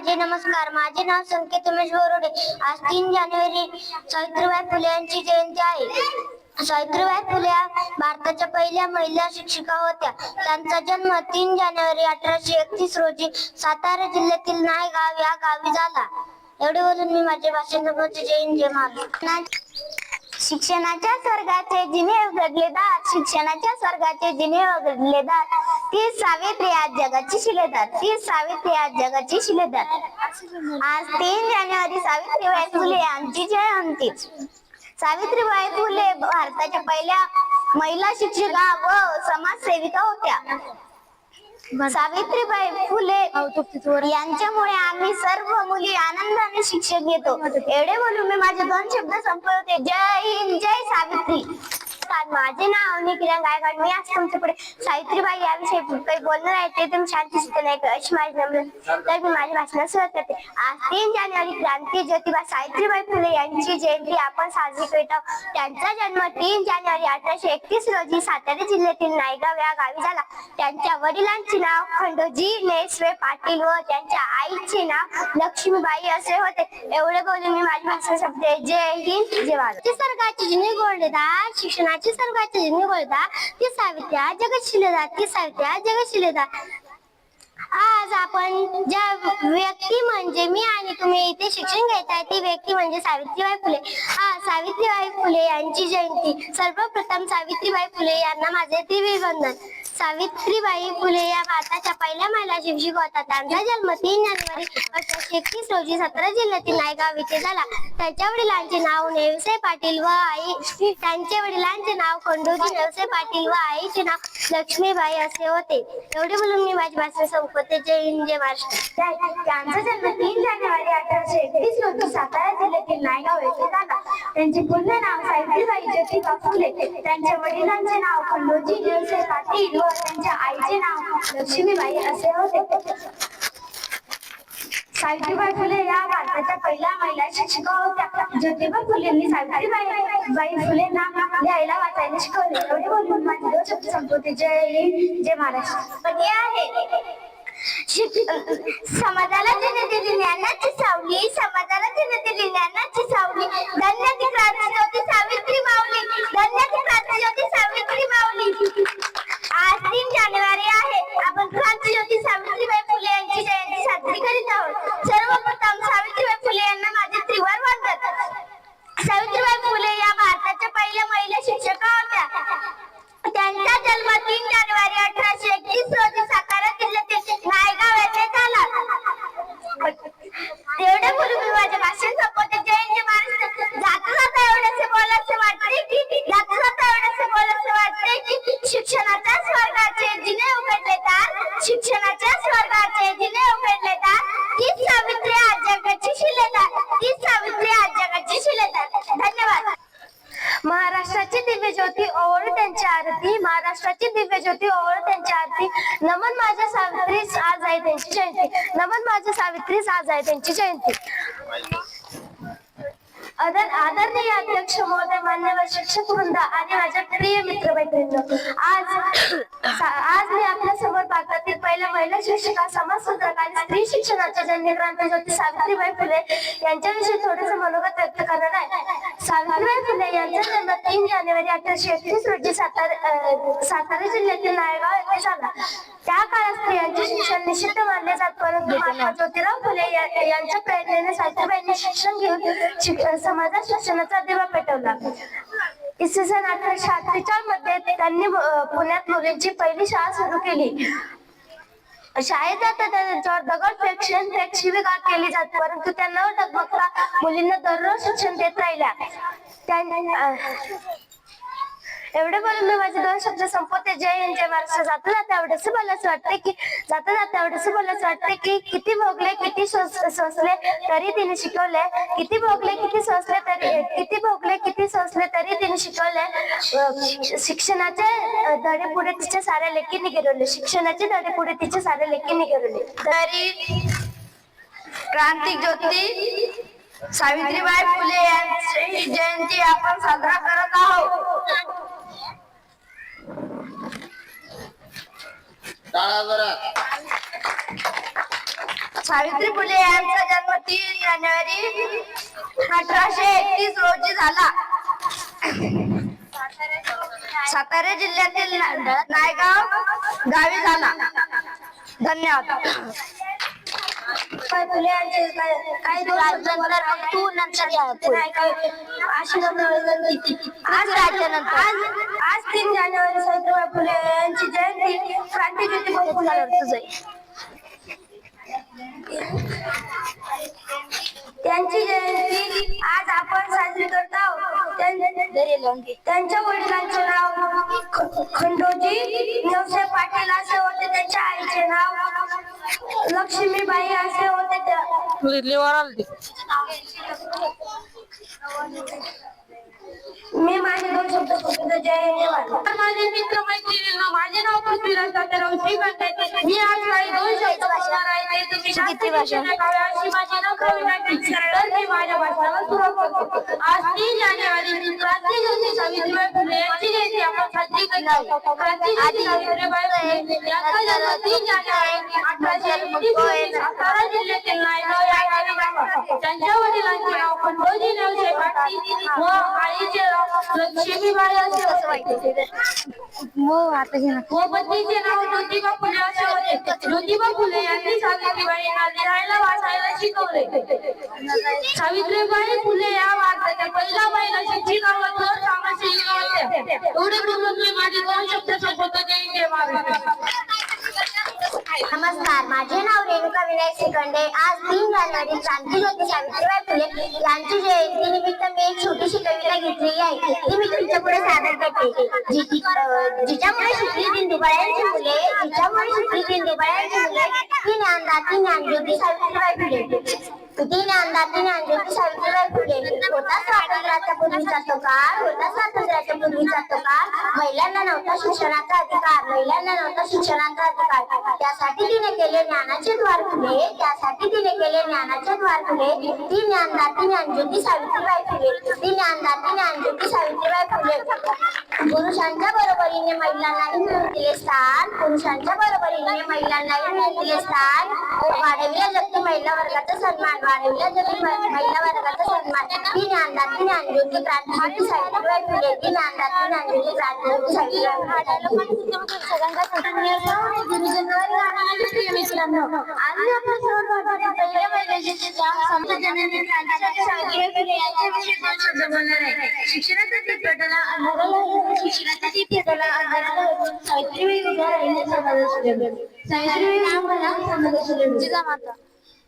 माझे नमस्कार. माझे नाव संकेत उमेश बोरोडे. आज तीन जानेवारी सावित्रीबाई फुले यांची जयंती आहे. सावित्रीबाई फुले या भारताच्या पहिल्या महिला शिक्षिका होत्या. त्यांचा जन्म तीन जानेवारी अठराशे एकतीस रोजी सातारा जिल्ह्यातील नायगाव या गावी झाला. एवढे बोलून मी माझे भाषण जय हिंद जय महाराष्ट्र. शिक्षणाच्या स्वर्गाचे जिने उघडले दार शिक्षणाच्या स्वर्गाचे जिने उघडले दार ती सावित्री आज जगाची शिलेदार ती सावित्री आज जगाची शिलेदार. आज तीन जानेवारी सावित्रीबाई फुले यांची जयंती सावित्रीबाई फुले भारताच्या पहिल्या महिला शिक्षिका व समाजसेविका होत्या. सावित्रीबाई फुले यांच्यामुळे आम्ही सर्व मुली आनंदाने शिक्षण घेतो. एवढे बोलून मी माझे दोन शब्द संपवते. जय हिंद जय सावित्री. नमस्कार माझे नाव निकिरा गायकवाड मी आज तुमच्यापुढे सावित्रीबाई याविषयी काही बोलणार आहे ते तुम्ही शांती शिकत नाही अशी माझी नम्र तर मी माझ्या भाषणात सुरुवात करते. आज तीन जानेवारी क्रांती ज्योतिबा सावित्रीबाई फुले यांची जयंती आपण साजरी करीत आहोत. त्यांचा जन्म तीन जानेवारी अठराशे एकतीस रोजी सातारा जिल्ह्यातील नायगाव या गावी झाला. त्यांच्या वडिलांचे नाव खंडोजी नेसवे पाटील व त्यांच्या आईचे नाव लक्ष्मीबाई असे होते. एवढे बोलून मी माझी भाषण संपते. जय हिंद जय भारत. सरकारची जिने गोळलेदार शिक्षणाची सरकारची जिने गोळदार ती सावित्र्या जगशिलेदा ती सावित्र्या जगशिलेदा आज आपण ज्या व्यक्ती म्हणजे मी आणि तुम्ही इथे शिक्षण घेताय ती व्यक्ती म्हणजे सावित्रीबाई फुले. हा सावित्रीबाई फुले यांची जयंती. सर्वप्रथम सावित्रीबाई फुले यांना माझे त्रिविवंदन सावित्रीबाई फुले या भारताच्या पहिल्या महिला शिक्षक होत्या. त्यांचा जन्म तीन जानेवारी अठराशे एकतीस रोजी सतरा जिल्ह्यातील नायगाव येथे झाला. त्यांच्या वडिलांचे नाव नेवसे पाटील व आई त्यांचे वडिलांचे नाव खंडोजी नेवसे पाटील व आईचे नाव लक्ष्मीबाई असे होते. एवढे बोलून मी माझी भाषण संपवते. जय हिंद जय महाराष्ट्र. त्यांचा जन्म तीन जानेवारी अठराशे एकतीस रोजी सातारा जिल्ह्यातील नायगाव येथे झाला. त्यांचे पूर्ण नाव सावित्रीबाई ज्योतिबा फुले. त्यांच्या वडिलांचे नाव खंडोजी नेवसे पाटील व लक्ष्मीबाई असे होते. सावित्रीबाई फुले या भारताच्या पहिल्या महिला शिक्षिका होत्या. ज्योतिबा फुलेंनी सावित्रीबाई बाई फुलेंना लिहायला वाचायला शिकवले. एवढे बोलून माझे दोन शब्द संपवते. जय जय महाराष्ट्र. पण हे आहे. समाजाला तिने दिली ज्ञानाची सावली. समाजाला तिने दिली ज्ञानाची सावली. धन्य ती क्रांती ज्योती सावित्री माऊली. धन्य ती क्रांती ज्योती सावित्री माऊली. आज तीन जानेवारी आहे. आपण क्रांती ज्योती तीच सावित्री आज जगाची शिलेदार. तीच सावित्री आज जगाची शिलेदार. धन्यवाद. महाराष्ट्राची दिव्य ज्योती ओवळ त्यांची आरती. महाराष्ट्राची दिव्य ज्योती ओवळ त्यांची आरती. नमन माझ्या सावित्रीस आज आहे त्यांची जयंती. नमन माझ्या सावित्रीस आज आहे त्यांची जयंती. आदरणीय अध्यक्ष महोदय मान्यवर शिक्षक वृंद आणि माझ्या प्रिय मित्र मैत्रिणी आज आज मी आपल्यासमोर भारतातील पहिल्या महिला शिक्षिका समाजसुधारक आणि स्त्री शिक्षणाच्या जननी ज्योती सावित्रीबाई फुले यांच्याविषयी थोडेसे मनोगत व्यक्त करणार आहे. सावित्रीबाई फुले यांचा जन्म तीन जानेवारी अठराशे एकतीस रोजी सातारा सातारा जिल्ह्यातील नायगाव येथे झाला. त्या काळात स्त्रियांचे शिक्षण निषिद्ध मानले जात परंतु ज्योतिराव फुले यांच्या प्रयत्नाने सावित्रीबाईंनी शिक्षण घेऊन समाजात शिक्षणाचा दिवा पेटवला. इसवी सन अठराशे अठ्ठेचाळीसमध्ये त्यांनी पुण्यात मुलींची पहिली शाळा सुरू केली. शाळेत जाता त्यांच्यावर दगड फेक शेण शिवीगाळ केली जात परंतु त्या न डगमगता मुलींना दररोज शिक्षण देत राहिल्या. त्यांनी एवढे बोलून मी माझे दोन शब्द संपवते. जय हिंद जय महाराष्ट्र. जाता जाता एवढंच बोलायचं वाटते की जाता जाता एवढंच बोलायचं वाटते की किती भोगले किती सोसले तरी तिने शिकवले किती भोगले किती सोसले तरी किती भोगले किती सोसले तरी तिने शिकवले शिक्षणाचे धडे पुढे तिच्या साऱ्या लेकींनी गिरवले शिक्षणाचे धडे पुढे तिच्या साऱ्या लेकींनी गिरवले तरी क्रांतिक ज्योती सावित्रीबाई फुले यांची जयंती आपण साजरा करत आहोत. टाळा सावित्री फुले यांचा जन्म तीन जानेवारी अठराशे एकतीस रोजी झाला सातारा जिल्ह्यातील ना- नायगाव गावी झाला धन्यवाद फुले यांचे काय- काही दोन शब्द मला नंतर तू नंतर या. नाही काय अशी विनंती. आज राज्यानंतर. आज आज तीन जानेवारी सावित्रीबाई फुले यांची त्यांची जयंती आज आपण साजरी करत आहोत त्यांच्या वडिलांचे नाव खंडोजी नवसे पाटील असे होते त्यांच्या आईचे नाव लक्ष्मीबाई असे होते त्या मी माझे दोन शब्द फक्त जय जवान माझे मित्र मैत्रिणींना माझे नाव पृथ्वीराज तात्याराव श्रीकांत मी आज काही दोन शब्द बोलणार आहे ते तुम्ही शास्त्रीय भाषेने अशी माझी नाही तर मी माझ्या भाषणाला सुरुवात करतो. आज तीन जानेवारी क्रांती ज्योती सावित्रीबाई फुले यांची जयंती आपण साजरी करतो क्रांती ज्योती सावित्रीबाई फुले यांचा जन्म तीन जानेवारी अठराशे सातारा जिल्ह्यातील नायगाव या गावी झाला त्यांच्या वडिलांचे नाव खंडोजी नवशे पाटील व आईचे नाव लक्ष्मीबाई असे होते व पत्नीचे नाव ज्योतिबा फुले असे होते ज्योतिबा फुले यांनी सावित्रीबाईंना लिहायला वाचायला शिकवले सावित्रीबाई फुले या भारताच्या पहिल्या महिला शिक्षिका व थोर समाजसेविका एवढे बोलून मी माझे दोन शब्द संपवतो जय जय महाराष्ट्र नमस्कार माझे नाव रेणुका विनायक सेकंडे आज तीन जानेवारी क्रांतीज्योती सावित्रीबाई फुले यांची जयंती निमित्त मी एक छोटीशी कविता घेतलेली आहे. ती मी तुमच्यापुढे सादर करते. जिच्यामुळे शिकली दिंडोबाळ्यांची मुले जिच्यामुळे शिकली दिंडोबाळ्यांची मुले ती ज्ञानदाती ज्ञानज्योती सावित्रीबाई फुले. ती ज्ञानदाती ज्ञानज्योती सावित्री होता स्वातंत्र्याच्या पूर्वीचा तो काळ होता स्वातंत्र्याच्या पूर्वीचा तो काळ महिलांना नव्हता शिक्षणाचा अधिकार महिलांना नव्हता शिक्षणाचा अधिकार. त्यासाठी तिने केले ज्ञानाचे द्वार खुले त्यासाठी तिने केले ज्ञानाचे द्वार खुले ती ज्ञानदाती ज्ञानज्योती सावित्रीबाई फुले. ती ज्ञानदाती ज्ञानज्योती सावित्रीबाई फुले. पुरुषांच्या बरोबरीने महिलांनाही मिळून दिले स्थान. पुरुषांच्या बरोबरीने महिलांनाही मिळून दिले स्थान. वाढविल्या जगती महिला वर्गाचा सन्मान वाढविल्या जगती महिला वर्गाचा सन्मान. ती ज्ञानदाती ज्ञानज्योती क्रांतीज्योती सावित्रीबाई फुले ती ज्ञानदाती ज्ञानज्योती क्रांतीज्योती मित्रांनो आम्ही आपल्या सर्व भारतातील पहिल्या महिलेचे समाजजननी क्रांतीसाठी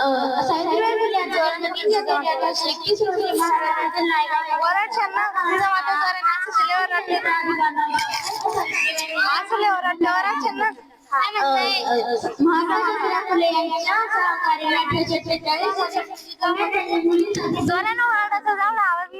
सावित्रीबाई फुले यांचा जन्म तीन जानेवारी अठराशे एकतीस रोजी महाराष्ट्रातील नायगाव वराठ्यांना जिजामाता द्वारे नाचलेवर नाचलेवर वराठ्यांना महात्मा फुले यांच्या सहकार्याने अठराशे अठ्ठेचाळीस साली जोरानं ओरडायचा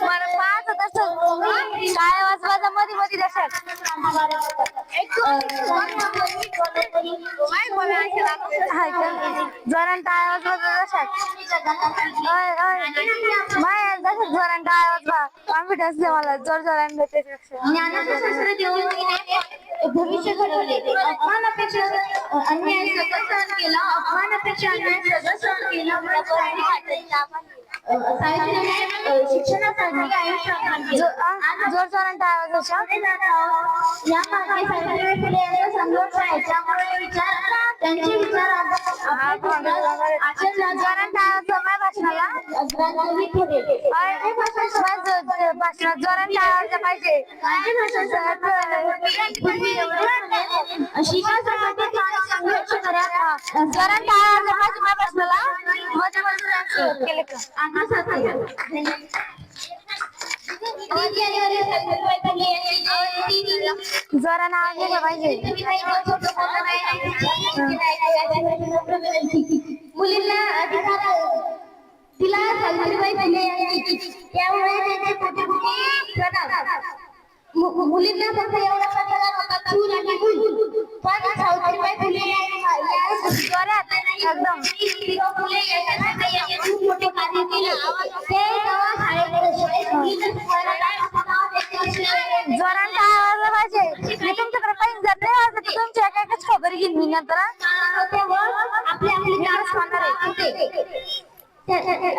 मला पाच काय मध्ये मध्ये टाळ माय टाळ वाजवा कॉन्फिडन्स दे मला जोर जोरान भेटते देऊन भविष्य घडवले अपमानापेक्षा अन्याय सगळं सहन केलं अपमानापेक्षा अन्याय सगळं सहन केलं. सावित्रीने शिक्षणासाठी जोर जोरान टाळ या मागे सावित्रीबाई फुले यांचा संघर्ष आहे त्यामुळे विचार त्यांचे विचार जोरान टाळ भाषणाला भाषणात जोरान टाळ पाहिजे माझी भाषा पाहिजे भाषणाला मध्ये केले का आत्मसात तीन जानेवारी सावित्रीबाई फुले यांची जयंती जरा नाव घेतलं पाहिजे तुम्ही काही दोन शब्द बोलला नाही. मुलींना अधिकार तिला सावित्रीबाई फुले यांची. त्यामुळे त्यांचे कोटी कोटी प्रणाम मु- मु- मुलींना फक्त एवढा प्रकार होता चूल आणि मूल पण सावित्रीबाई फुले या- या- जोरात एकदम. ज्योतिबा फुले यांच्यासाठी जोरांचा आवाज पाहिजे मी तुमच्याकडे पाहिजे जात नाही वाजत तर तुमची एका एकाच खबर घेईन मी नंतर आपले आपले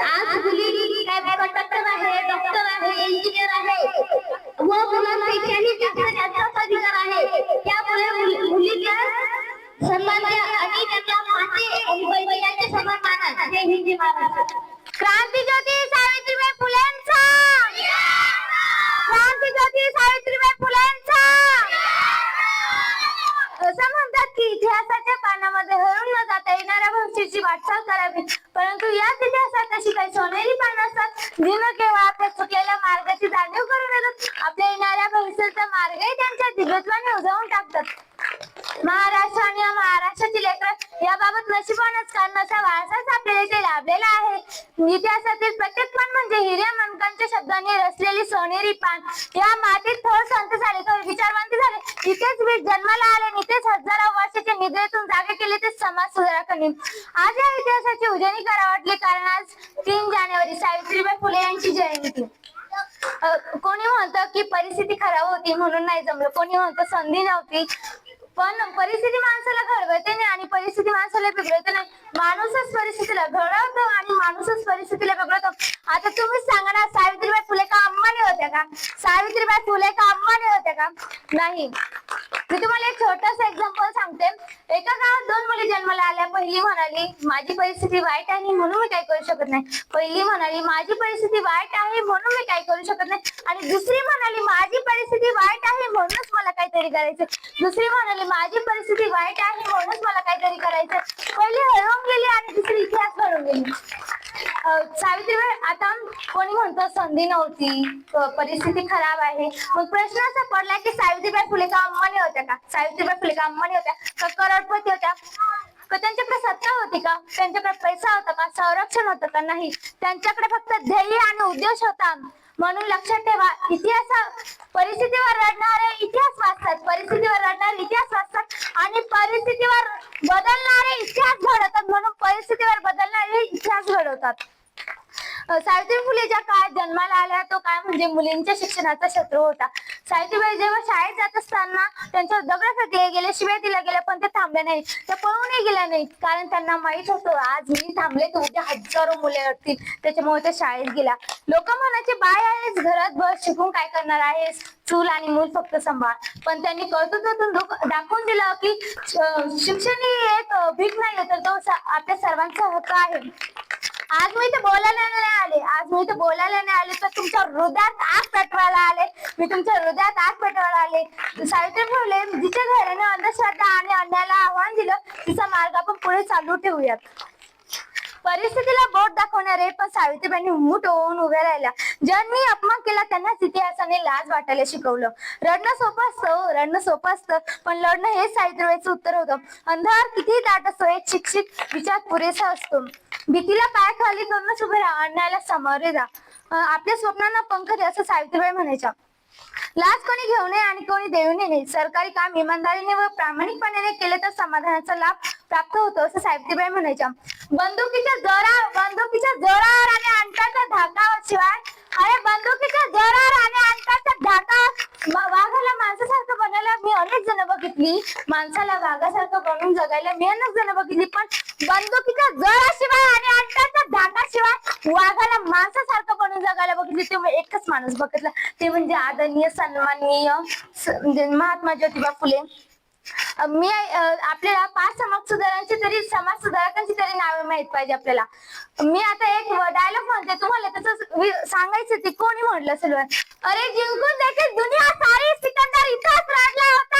आज मुली काय कंडक्टर आहे डॉक्टर आहे इंजिनियर आहे. व मुलांपेक्षाही जास्त अधिकार आहे. त्यामुळे मुली- मुलींना सन्मान आणि त्यांना माते आणि सन्मान महाराष्ट्र क्रांती ज्योती सावित्रीबाई फुलेंचा क्रांती ज्योती सावित्रीबाई फुलेंचा असं म्हणतात की इतिहासाच्या पानामध्ये हरवून न जाता येणाऱ्या भविष्याची वाटचाल करावी परंतु याच इतिहासात अशी काही सोनेरी पानं असतात जी न केवळ आपल्या चुकलेल्या मार्गाची जाणीव करून देतात आपल्या येणाऱ्या भविष्याचा मार्गही त्यांच्या दिव्यत्वाने उजवून टाकतात महाराष्ट्र आणि या महाराष्ट्राची लेकर याबाबत नशिबानच कारण असा वारसाच आपल्याला इथे लाभलेला आहे इतिहासातील प्रत्येक पान म्हणजे हिऱ्या मनकांच्या शब्दांनी रचलेली सोनेरी पान या मातीत थोर संत झाले थोर विचारवंत झाले. इथेच मी जन्माला आले इथेच हजारो वर्षाच्या निद्रेतून जागे केले ते समाज सुधारकांनी आज या इतिहासाची उजळणी करा वाटली कारण आज तीन जानेवारी सावित्रीबाई फुले यांची जयंती. कोणी म्हणतं की परिस्थिती खराब होती म्हणून नाही जमलं. कोणी म्हणतं संधी नव्हती. पण परिस्थिती माणसाला घडवते नाही आणि परिस्थिती माणसाला बिघडवते नाही. माणूसच परिस्थितीला घडवतो आणि माणूसच परिस्थितीला बिघडवतो. आता तुम्हीच सांगा ना सावित्रीबाई फुले का अंबानी होत्या का? सावित्रीबाई फुले का अंबानी होत्या का? नाही. मी तुम्हाला एक छोटस एक्झाम्पल सांगते. एका गावात दोन मुली जन्माला आल्या. पहिली म्हणाली माझी परिस्थिती वाईट आहे म्हणून मी काही करू शकत नाही. पहिली म्हणाली माझी परिस्थिती वाईट आहे म्हणून मी काही करू शकत नाही. आणि दुसरी म्हणाली माझी परिस्थिती वाईट आहे म्हणूनच मला काहीतरी करायचं दुसरी म्हणाली माझी परिस्थिती वाईट आहे म्हणूनच मला काहीतरी करायचं पहिली हरवून गेली आणि दुसरी इतिहास घडून गेली. सावित्रीबाई आता कोणी म्हणतो संधी नव्हती परिस्थिती खराब आहे. मग प्रश्न असा पडला की सावित्रीबाई फुले का अंबानी होत्या का? सावित्रीबाई फुले का अंबानी होत्या का? करोडपती होत्या? का त्यांच्याकडे सत्ता होती का? त्यांच्याकडे पैसा होता का? संरक्षण होतं का? नाही. त्यांच्याकडे फक्त ध्येय आणि उद्देश होता. म्हणून लक्षात ठेवा इतिहास परिस्थितीवर रडणारे इतिहास वाचतात. परिस्थितीवर रडणारे इतिहास वाचतात आणि परिस्थितीवर बदलणारे इतिहास घडवतात म्हणून परिस्थितीवर बदलणारे इतिहास घडवतात. सावित्री फुले ज्या काळात जन्माला आल्या तो काय म्हणजे मुलींच्या शिक्षणाचा शत्रू होता. सावित्रीबाई जेव्हा शाळेत जात असताना त्यांच्या दगडासाठी गेले शिवाय दिल्या गेल्या पण ते थांबले नाही त्या पळूनही गेल्या नाही कारण त्यांना माहीत होतं आज मी थांबले तर उद्या हजारो मुले अडतील त्याच्यामुळे त्या शाळेत गेल्या. लोक म्हणायचे बाय आहेस घरात बस शिकून काय करणार आहेस? चूल आणि मूल फक्त सांभाळ. पण त्यांनी कर्तृत्वातून दाखवून दिलं की शिक्षण ही एक भीक नाही तर तो आपल्या सर्वांचा हक्क आहे. आज मी इथे बोलायला नाही आले. आज मी इथे बोलायला नाही आले तर तुमच्या हृदयात आग पेटवायला आले. मी तुमच्या हृदयात आग पेटवायला आले. सावित्री फुले जिच्या घराने अंधश्रद्धा आणि अन्यायाला आव्हान दिलं तिचा मार्ग आपण पुढे चालू ठेवूयात. परिस्थितीला बोट दाखवणारे पण सावित्रीबाईंनी मूठ होऊन उभ्या राहिल्या. ज्यांनी अपमान केला त्यांनाच इतिहासाने लाज वाटायला शिकवलं. रडणं सोपं असतं हो, रडणं सोपं असतं पण लढणं हे सावित्रीबाईचं उत्तर होतं. अंधार किती दाट असतो एक शिक्षित विचार पुरेसा असतो. भीतीला पाय खाली करूनच उभे राहा अन्यायाला सामोरे जा. आपल्या स्वप्नांना पंख दे असं सावित्रीबाई म्हणायच्या. लाच कोणी घेऊ नये आणि कोणी देऊ नये सरकारी काम इमानदारीने व प्रामाणिकपणाने केले तर समाधानाचा लाभ प्राप्त होतो असं सावित्रीबाई म्हणायच्या. बंदुकीच्या जोरावर बंदुकीच्या जोरावर आणि अंताच्या धाकावर शिवाय अरे बंदुकीच्या जोरावर आणि अंताच्या धाका वाघाला माणसासारखं बनायला मी अनेक जण बघितली माणसाला वाघासारखं बनवून जगायला मी अनेक जण बघितली पण बंदुकीच्या जोराशिवाय आणि अंताच्या धाकाशिवाय वाघाला माणसासारखं बनवून जगायला बघितली. तेव्हा म्हणजे एकच माणूस बघितला. ते म्हणजे आदरणीय सन्माननीय म्हणजे महात्मा ज्योतिबा फुले. मी आपल्याला पाच समाज सुधारांची तरी समाज सुधारकांची तरी नावे माहीत पाहिजे आपल्याला. मी आता एक डायलॉग म्हणते तुम्हाला तसं सांगायचं ते कोणी म्हटलं असेल अरे जिंकून देखील दुनिया सारी सिकंदर इथंच रडला होता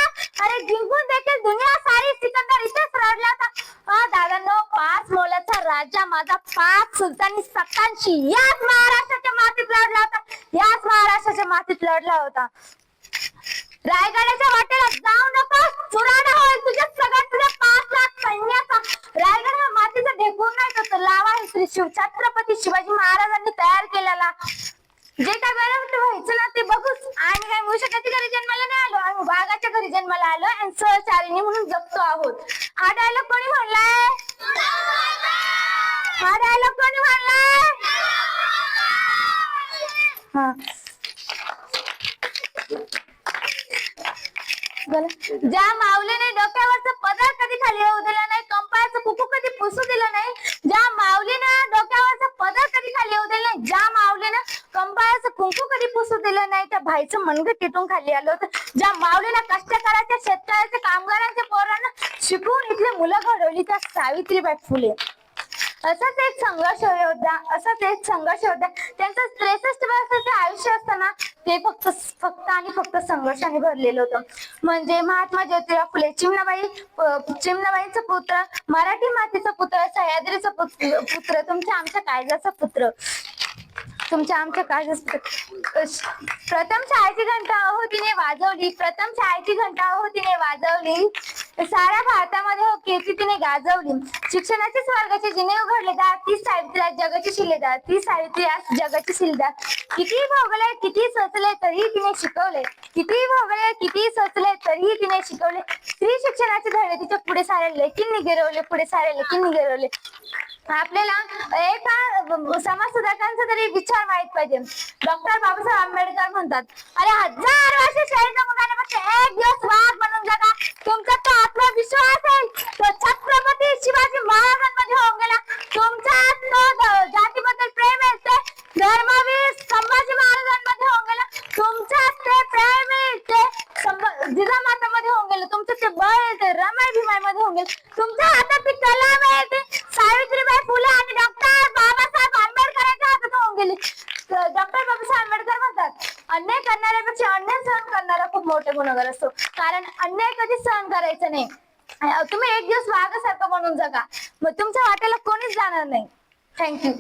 अरे जिंकून देखील दुनिया सारी. सिकंदर इथेच रडला होता. हा दादांनो पाच मोलाचा राजा माझा पाच सुलतानी सत्तांशी. याच महाराष्ट्राच्या मातीत लढला होता. याच महाराष्ट्राच्या मातीत लढला होता. रायगडाच्या वाटेला जाऊ नको. चुराडा होय तुझ्या सगळ्या तुझ्या पाच लाख सैन्याचा. रायगड हा मातीचा ढेकून नाही तो लावा. आहे श्री शिव छत्रपती शिवाजी महाराजांनी तयार केलेला. जे काय बरं व्हायचं ना ते बघूच. आणि काय मुशाच्या घरी जन्माला नाही आलो आम्ही वाघाच्या घरी जन्माला आलो आणि सहचारिणी म्हणून जगतो आहोत. हा डायलॉग कोणी म्हणलाय? हा डायलॉग कोणी म्हणलाय? हा. ज्या माऊलीने डोक्यावरचं पदर कधी खाली येऊ दिला नाही कंपाळाचं कुकू कधी पुसू दिलं नाही ज्या माऊलीनं डोक्यावरचं पदर कधी खाली येऊ दिलं नाही ज्या माऊलीनं कंपाळाचं कुंकू कधी पुसू दिलं नाही त्या भाईचं मनगट तिथून खाली आलं होतं. ज्या माऊलीला कष्टकाराच्या शेतकऱ्याच्या कामगारांच्या पोरांना शिकवून इथली मुलं घडवली त्या सावित्रीबाई फुले. असाच एक संघर्ष होता असाच एक संघर्ष होता. त्यांचं त्रेसष्ट वर्षाचं आयुष्य असताना ते फक्त फक्त आणि फक्त संघर्षाने भरलेलं होतं. म्हणजे महात्मा ज्योतिराव फुले चिमणाबाई प- चिमणाबाईंचा पुत्र मराठी मातीचा पुत्र सह्याद्रीचा पुत्र पुत्र तुमच्या आमच्या काळजाचा पुत्र. तुमच्या आमच्या काळजाचा प्रथम शाळेची घंटा अहो तिने वाजवली प्रथम शाळेची घंटा अहो तिने वाजवली. साऱ्या भारतामध्ये हो कीर्ती तिने गाजवली. शिक्षणाचे स्वर्गाचे जिने उघडले दार ती सावित्री आज जगाची शिलेदार ती सावित्री आज जगाची शिलेदार किती भोगले किती सोचले तरीही तिने शिकवले. किती भोगले किती सोचले तरीही तिने शिकवले. स्त्री शिक्षणाचे धडे तिच्या पुढे सारे लेखींनी गिरवले पुढे सारे लेखींनी गिरवले आपल्याला एका समाज सुधारकांचा तरी विचार माहीत पाहिजे. डॉक्टर बाबासाहेब आंबेडकर म्हणतात अरे हजार वर्ष शहीद एक दिवस वाघ म्हणून जगा. तुमचा तो आत्मविश्वास आहे तो छत्रपती शिवाजी महाराजांमध्ये होऊन गेला तुमचा तो ध- जातीबद्दल प्रेम आहे ते धर्मवीर संभाजी महाराजांमध्ये होऊन गेला तुमचा ते प्रेम आहे ते संभ- जिजामातामध्ये होऊन गेलं तुमचं ते बळ आहे ते रमाई भीमाई मध्ये होऊन गेलं तुमच्या हातात ती कलम आहे ते सावित्रीबाई फुले आणि डॉक्टर बाबासाहेब आंबेडकरांच्या हातात होऊन गेली डॉक्टर बाबासाहेब आंबेडकर म्हणतात अन्याय करणाऱ्यापेक्षा अन्याय सहन करणारा खूप मोठे गुन्हेगार असतो कारण अन्याय कधी सहन करायचं नाही अं, तुम्ही एक दिवस वाघासारखं म्हणून जगा मग तुमच्या वाट्याला कोणीच जाणार नाही. थँक्यू